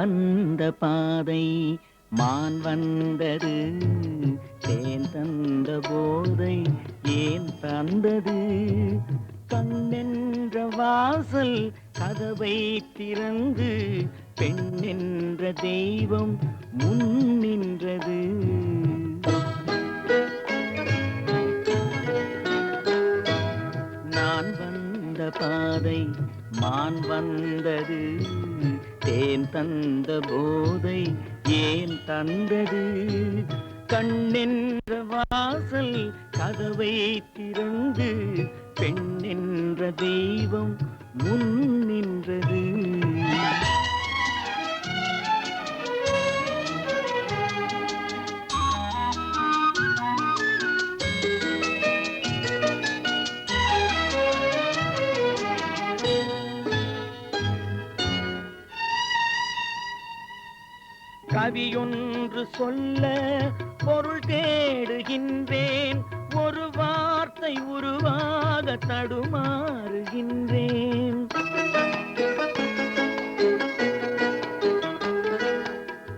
வந்த பாதை மான் வந்தது தேன் தந்த போதை ஏன் தந்தது? கண்ணென்ற வாசல் கதவை திறந்து பெண் என்ற தெய்வம் முன் நின்றது. பாதை மான் வந்தது தேன் தந்த போதை ஏன் தந்தது? கண்ணென்ற வாசல் கதவை திறந்து பெண் என்ற தெய்வம் முன் நின்றது. கவியொன்று சொல்ல பொருள் தேடுகின்றேன். ஒரு வார்த்தை உருவாக தடுமாறுகின்றேன்.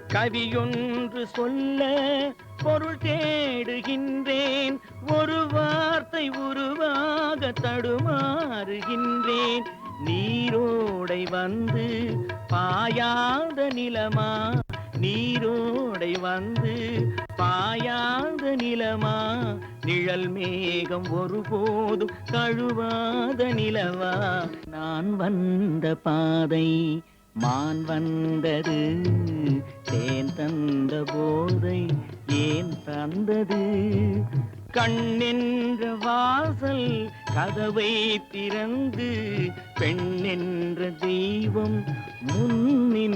கவியொன்று சொல்ல பொருள் தேடுகின்றேன். ஒரு வார்த்தை உருவாக தடுமாறுகின்றேன். நீரோடை வந்து பாயாத நிலமா நீரோடை வந்து பாயாத நிலமா? நிழல் மேகம் ஒருபோதும் கழுவாத நிலவா? நான் வந்த பாதை மான் வந்தது தேன் தந்த போதை ஏன் தந்தது? கண்ணென்ற வாசல் கதவை திறந்து பெண்ணென்ற தெய்வம் முன்னின்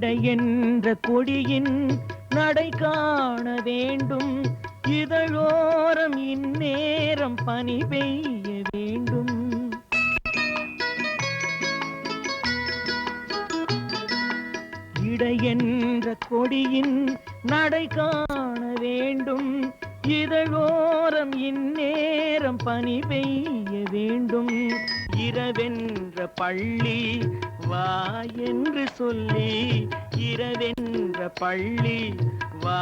திராவிட என்ற கொடியின் நடை காண வேண்டும். இதழோரம் இந்நேரம் பனி பெய்ய வேண்டும். இடை என்ற கொடியின் நடை காண வேண்டும். இதழோரம் இந்நேரம் பனி பெய்ய வேண்டும். இரவென்ற பள்ளி வா என்று சொல்லி இரவென்ற பள்ளி. வா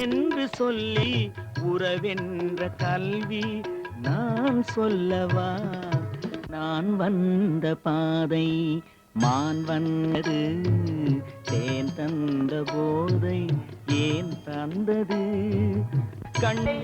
என்று சொல்லி உறவென்ற கல்வி. நான் சொல்லவா நான் வந்த பாதை மான் வந்தது தேன் தந்த போதை ஏன் தந்தது? கண்ணை